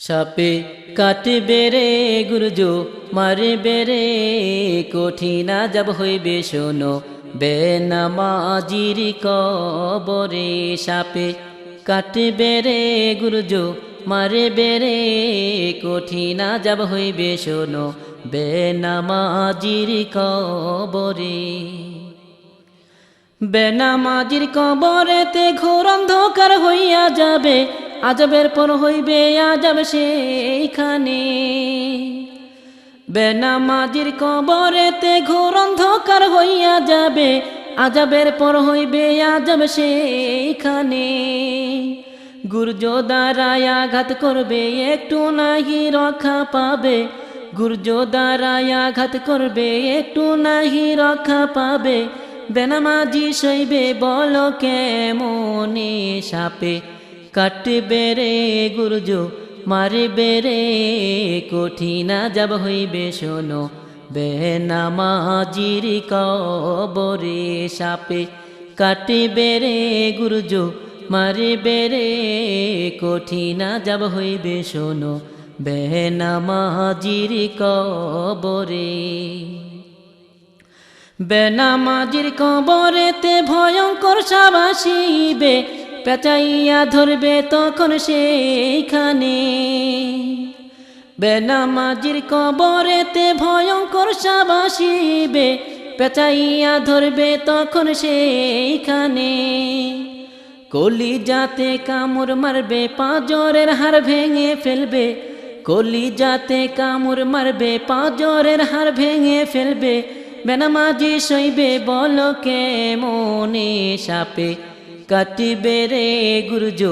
সাপে কাটবে রে গুরুজো, মারবে রে, কঠিনা যাব হইবে, শোনো। বেনামাজির কবরে সাপে কাটবে রে গুরুজো, মারবে রে, কঠিনা যাব হইবে, শোনো। বেনামাজির কবরে বেনামাজির কবরেতে ঘোর অন্ধকার হইয়া যাবে আজবের পর হইবে আজব সেইখানে। বেনামাজির কবরেতে ঘোর অন্ধকার হইয়া যাবে, আজবের পর হইবে আজব সেইখানে। গুর্জ দ্বারায় আঘাত করবে, একটু নাহি রক্ষা পাবে। গুর্জ দ্বারায় আঘাত করবে, একটু নাহি রক্ষা পাবে। বেনামাজি সইবে বল কেমনে সাপে? কাটবে রে গুরুজ, মারবে রে, কঠিনা যাব হইবে, শোনো। বেনামাজির কবরে সাপে কাটবে রে গুরুজ, মারবে রে, কঠিনা যাব হইবে, শোনো। বেনামাজির কবরে বেনামাজির কবরেতে ভয়ঙ্কর সাবাসিবে পেঁচাইয়া ধরবে তখন সেইখানে। বেনামাজির কবরেতে ভয়ঙ্কর সাবাসিবে পেঁচাইয়া ধরবে তখন সেইখানে। কলি যাতে কামড় মারবে, পাঁজরের হার ভেঙে ফেলবে। কলি যাতে কামড় মারবে, পাঁজরের হার ভেঙে ফেলবে। বেনামাজি সইবে বল কে মনে সাপে? কাটিবে রে গুরুজ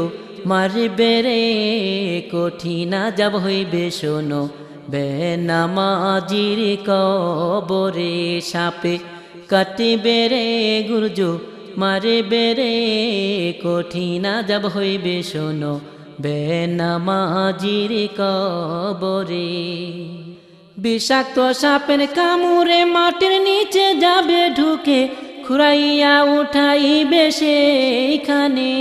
মারবে রে কঠিনা যাব হইবে, শোনো। বেনামাজির কবরে সাপে কাটিবে রে গুরুজ মারবে রে কঠিনা যাব হইবে, শোনো। বেনামাজির কবরে বিষাক্ত সাপের কামুরে মাটির নিচে যাবে ঢুকে খুরাইয়া উঠাইবে সেইখানে।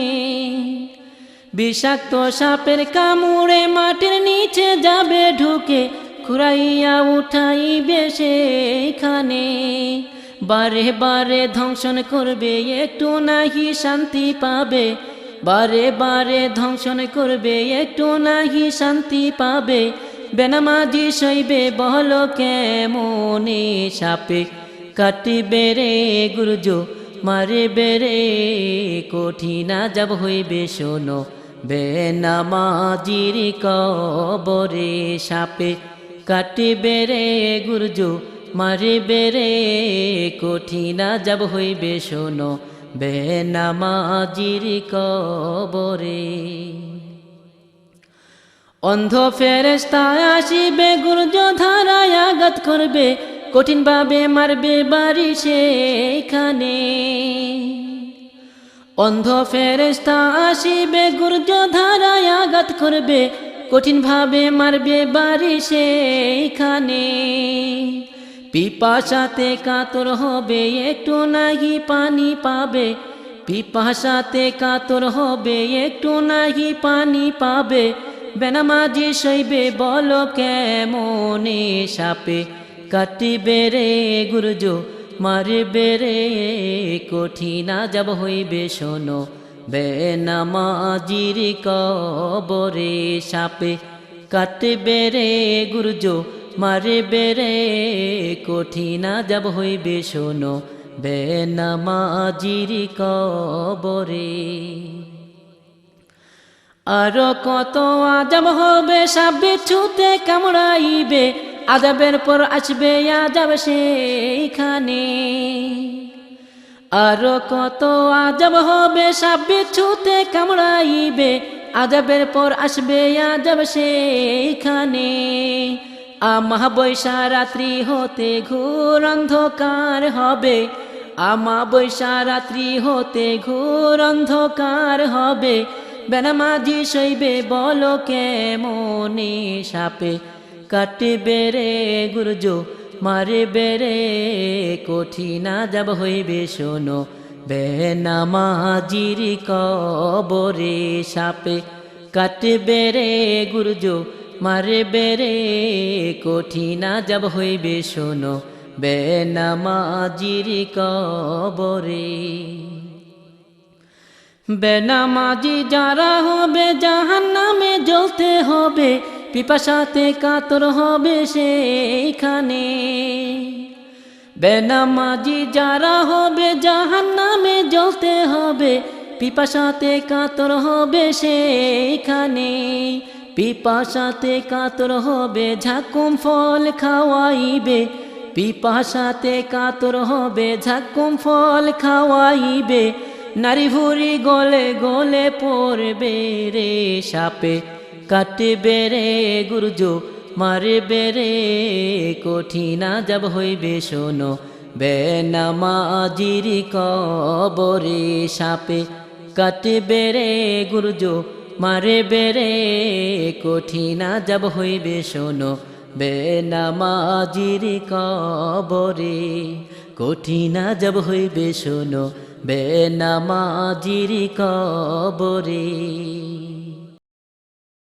বিষাক্ত সাপের কামুরে মাটির নিচে যাবে ঢুকে খুরাইয়া উঠাইবে সেইখানে। বারে বারে ধ্বংসন করবে, একটু নাহি শান্তি পাবে। বারে বারে ধ্বংসন করবে, একটু নাহি শান্তি পাবে। বেনামাজি সইবে বহল কেমনে সাপে কাটিবে রে গুরুজ মারবে রে কঠিনা যাব হইবে, শোনো। বেনামাজির কবরে সাপে কাটিবে রে গুরুজ মারবে রে কঠিনা যাব হইবে, শোনো। বেনামাজির কবরে অন্ধ ফেরেস্তা আসিবে, গুর্জ ধারায় আঘাত করবে। কঠিন ভাবে মারবে বাড়ি সেইখানে অন্ধ ফেরেস্তা আসিবে গুর্জ ধারায় আঘাত করবে। কঠিন ভাবে মারবে বাড়ি সেইখানে পিপাসাতে কাতর হবে, একটু নাহি পানি পাবে। পিপাসাতে কাতর হবে, একটু নাহি পানি পাবে। বেনামাজি সইবে, বল কেমনে সাপে? কাটিবে রে গুরুজ মারবে রে কঠিনা যাব হইবে, শোনো। বেনামাজির কবরে সাপে কাটবে রে গুরুজ মারবে রে কঠিনা যাব হইবে, শোনো। বেনামাজির কবরে আরও কত আজব হবে সাবে ছুতে কামড়াইবে। আজাবের পর আসবে আজাব সেইখানে। আরও কত আজব হবে সাবে ছুতে কামড়াইবে। আজাবের পর আসবে আজাব সেইখানে। আমা বৈশা রাত্রি হতে ঘোর অন্ধকার হবে। আমা বৈশা রাত্রি হতে ঘোর অন্ধকার হবে। বেনামাজি সইবে বল কেমনে সাপে? কাটবে রে গুরুজ, মারবে রে, কঠিনা যাব হইবে, শোনো। বেনামাজির কবরে সাপে কাটবে রে গুরুজ মারে বেরে কঠিনা যাব হইবে, শোনো। বেনামাজির কবরে বেনামাজি যারা হবে জাহান নামে জ্বলতে হবে। পিপাসাতে কাতর হবে সেইখানে। বেনামাজি যারা হবে জাহান নামে জ্বলতে হবে, পিপাসাতে কাতর হবে সেইখানে। পিপাসাতে কাতর হবে, ঝাকুম ফল খাওয়াইবে। পিপাসাতে কাতর হবে, ঝাকুম ফল খাওয়াইবে। নারী ভুরি গলে গলে পড়বে রে সাপে। কাটবে রে গুরুজো, মারবে রে কঠিনা যাব হইবে, শোনো। বেনামাজির কবরে সাপে কাটবে রে গুরুজো, মারবে রে কঠিনা যাব হইবে, শোনো। বেনামাজির কবরে কঠিনা যাব হইবে, শোনো। বেনামাজির কবরে